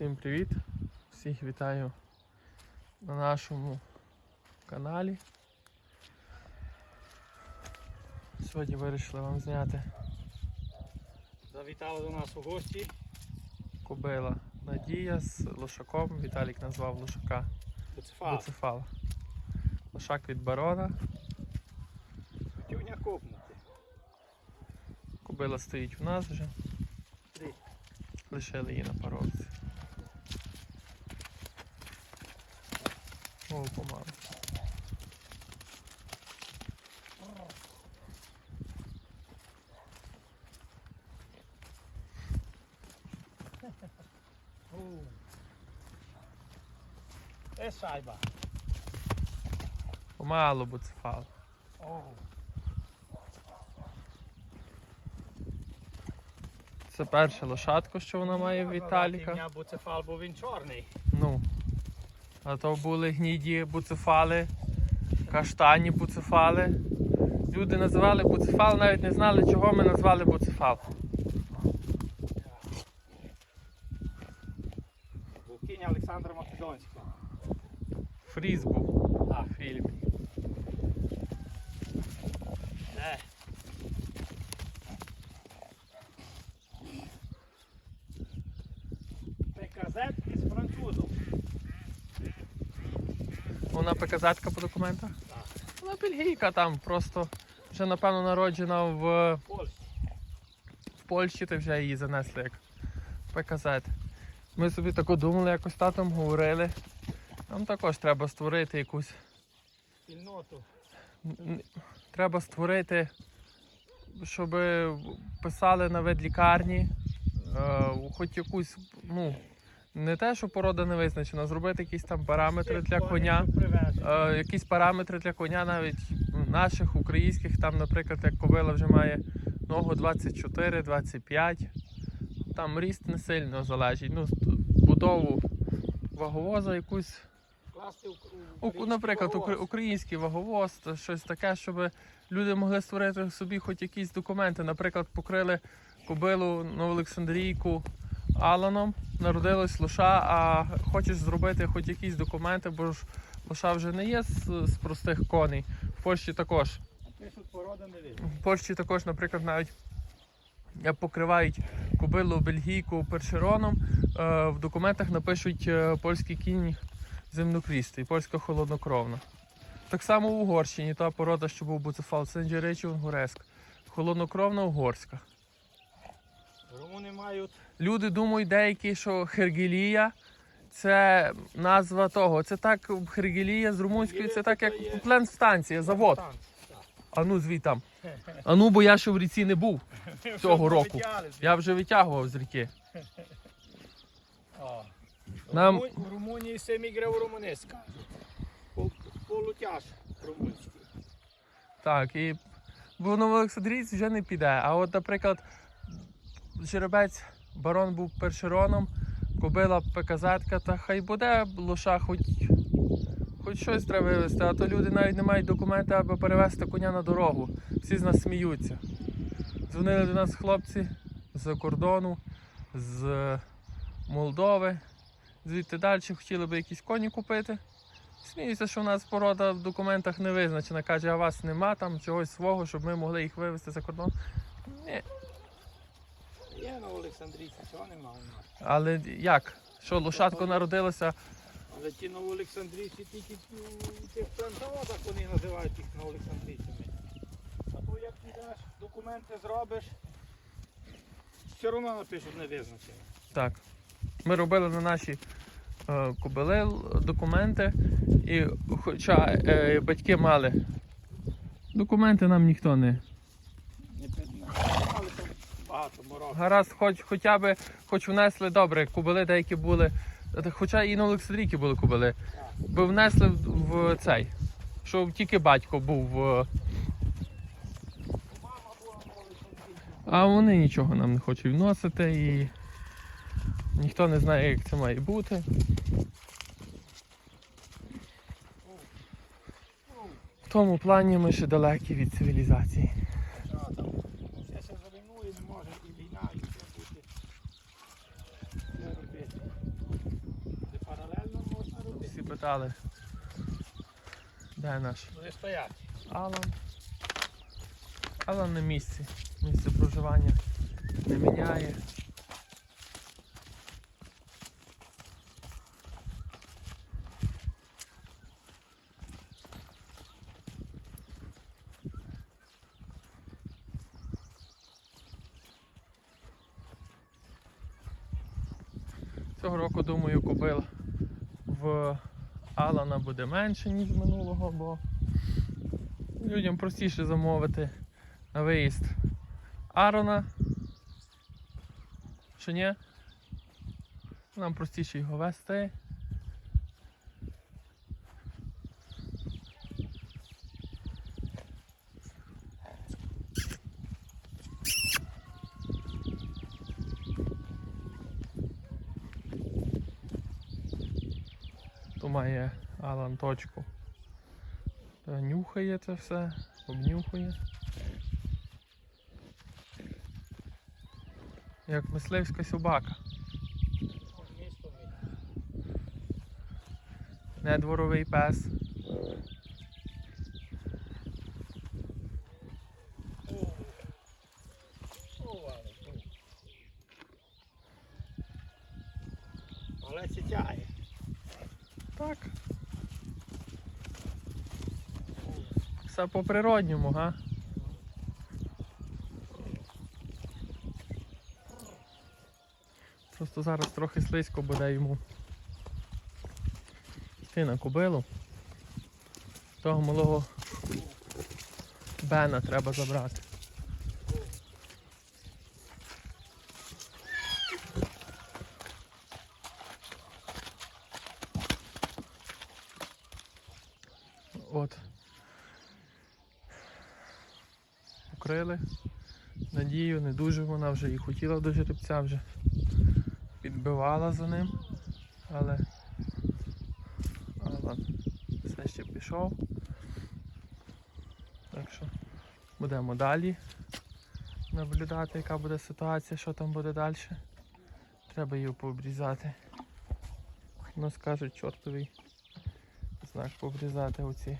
Всім привіт! Всіх вітаю на нашому каналі. Сьогодні вирішили вам зняти Завітали до нас у гості. кобила Надія з лошаком. Віталік назвав лошака Буцефал. Буцефал. Лошак від барона. Тюня копнути. Кобила стоїть у нас вже. Три. Лишили її на паровці. О, помалу. Е шайба. Помалу буцефал. Це перше лошадко, що вона має в Віталіка. Тюня буцефал, бо він чорний. Ну. А то були гніді буцефали, каштані буцефали. Люди називали буцефал, навіть не знали, чого ми назвали буцефал. Був Олександра Македонського. Фріз був А. в фільмі. Е. Із Вона ПКЗ-ка по документах? Так. Вона бельгійка там, просто вже напевно народжена в, Польща. в Польщі, то вже її занесли як ПКЗ. Ми собі тако думали, якось татом говорили. Нам також треба створити якусь Спільноту. Треба створити, щоб писали на ветлікарні, е, хоч якусь, ну, не те, що порода не визначена, зробити якісь там параметри для коня. Е, якісь параметри для коня навіть наших українських, там, наприклад, як ковила вже має ногу 24-25. Там ріст не сильно залежить. Ну, будову ваговоза якусь У- Наприклад, український ваговоз, щось таке, щоб люди могли створити собі хоч якісь документи. Наприклад, покрили кобилу Новоолександрійку Аланом, народилась лоша, а хочеш зробити хоч якісь документи, бо ж лоша вже не є з, з простих коней. В Польщі також. Порода не. В Польщі також, наприклад, навіть е, покривають кобилу бельгійку першероном. е, В документах напишуть е, польський кінь земнокрістий, польська холоднокровна. Так само в Угорщині та порода, що був буцефал Сенджеречі Унгуреск. Холоднокровна угорська. Румуни мають Люди думають деякі, що Хергелія це назва того. Це так Хергелія з румунської, це так як плентстанція, завод. танк. А ну звітам. А ну, бо я ще в ріці не був. Цього року. Я вже витягував з ріки. Нам- В Румунії семіграв румунець кажуть. Пол- Полутяж румунський. Так, і бо Новоолександрійць вже не піде. А от, наприклад, жеребець барон був першероном, кобила ПКЗ-ка, та хай буде лоша, хоч, хоч щось треба вивезти, а то люди навіть не мають документи, аби перевезти коня на дорогу. Всі з нас сміються. Дзвонили до нас хлопці з кордону, з Молдови, звідти далі хотіли би якісь коні купити. Сміються, що у нас порода в документах не визначена. Каже, а вас нема там чогось свого, щоб ми могли їх вивезти за кордон. Ні. Олександрійці, цього нема у нас. Але як? Що лошадко народилося? Але ті новоолександрійці тільки у тих плантоводах вони називають їх новоолександрійцями. А то як підеш, документи зробиш, все одно напишуть не визначено. Так. Ми робили на наші е, кобили документи, і хоча е, батьки мали документи, нам ніхто не. Багато морок. Гаразд, хоч хоча б хоч внесли добре, кобили деякі були. е, Хоча і на Олександрійки були кобили. Бо внесли в, в цей. Що тільки батько був. е, була новоолександрійця. А вони нічого нам не хочуть вносити і ніхто не знає, як це має бути. В тому плані ми ще далекі від цивілізації. Що там? Все ще завинує, не може і війна, і все бути. Не робити. Питали, де наш Вони стоять. Алан. Алан на місці. Місце проживання не міняє. Цього року, думаю, купив в Алана буде менше, ніж минулого, бо людям простіше замовити на виїзд Арона. Чи ні? Нам простіше його вести. То має Алан точку. Нюхає це все, обнюхує. Як мисливська собака. Не дворовий пес. Але це тягає. Так. Все по природньому, га? Просто зараз трохи слизько буде йому. Йти на кобилу. Того малого Бена треба забрати. От. Укрили. Надію, не дуже вона вже і хотіла до жеребця вже. Підбивала за ним. Але. Але. Все ще пішов. Так що будемо далі наблюдати, яка буде ситуація, що там буде далі. Треба її пообрізати. Ну скажуть чортовий знак пообрізати оці.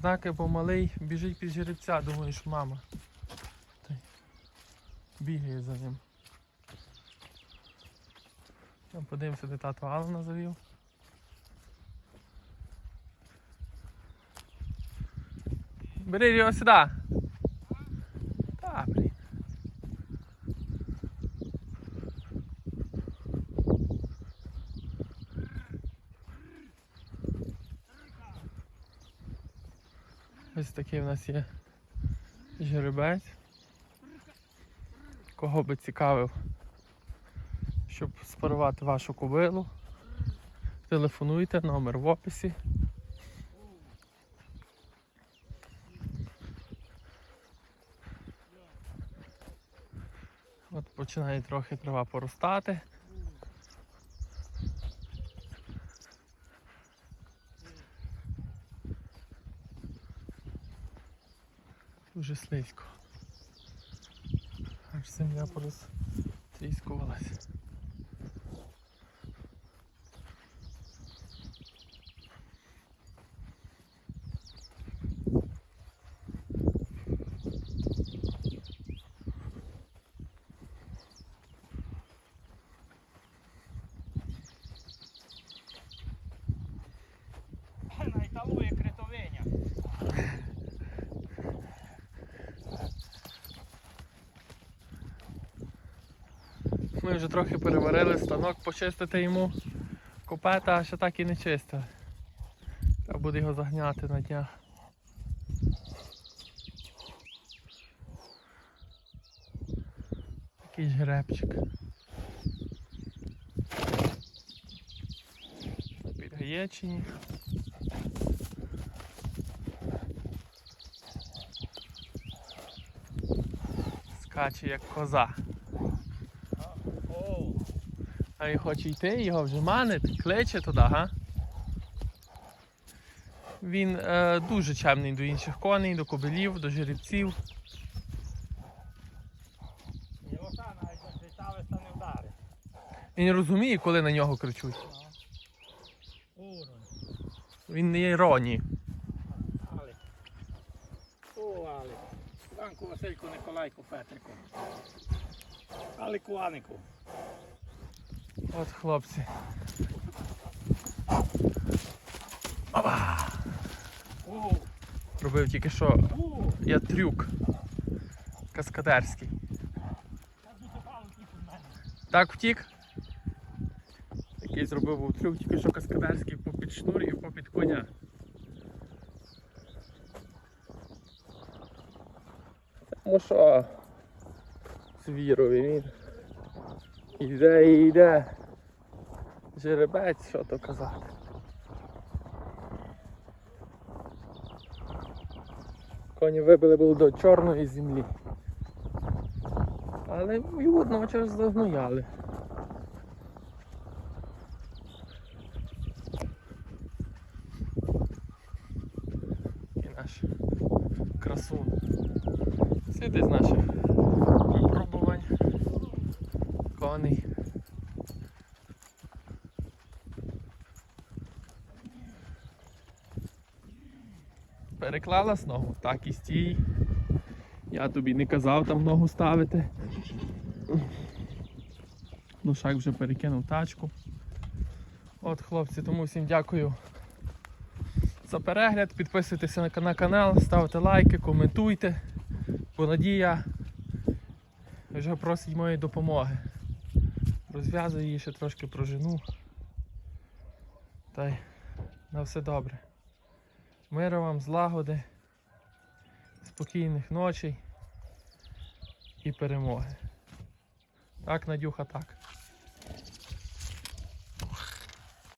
Знаки, бо малий біжить під жеребця, думаю, що мама. Бігає за ним. Подивимося, де тато Алана завів. Бери його сюди. Та, блін. Ось такий в нас є жеребець. Кого би цікавив, щоб спарувати вашу кобилу. Телефонуйте, номер в описі. От починає трохи трава поростати. Дуже слизько. Аж земля порозтріскувалась. Ми вже трохи переварили станок, почистити йому копета, а ще так і не чистили. Треба буде його загняти на днях. Такий жеребчик. На Підгаєчині. Скаче як коза. А він хоче йти, його вже манить, кличе туди, га? Він е, дуже чемний до інших коней, до кобилів, до жеребців. Він розуміє, коли на нього кричуть. Він не є Роні. О, Васильку, Николайку, Петрику. Алику, Анику. От хлопці. О, Робив тільки що я трюк каскадерський. Так втік. Який зробив був трюк, тільки що каскадерський попід шнур і попід коня. Ну що? Звірові він. Іде і йде. Жеребець, що то казати. Коні вибили були до чорної землі. Але і водночас загнояли. І наш красун. Сиди з наших Коней. Переклалась ногу, так і стій. Я тобі не казав там ногу ставити. Лушак вже перекинув тачку. От, хлопці, тому всім дякую за перегляд. Підписуйтеся на канал, ставте лайки, коментуйте. Бо Надія вже просить моєї допомоги. Розв'язую її ще трошки прожену. Та й на все добре. Миру вам, злагоди, спокійних ночей і перемоги. Так, Надюха, так.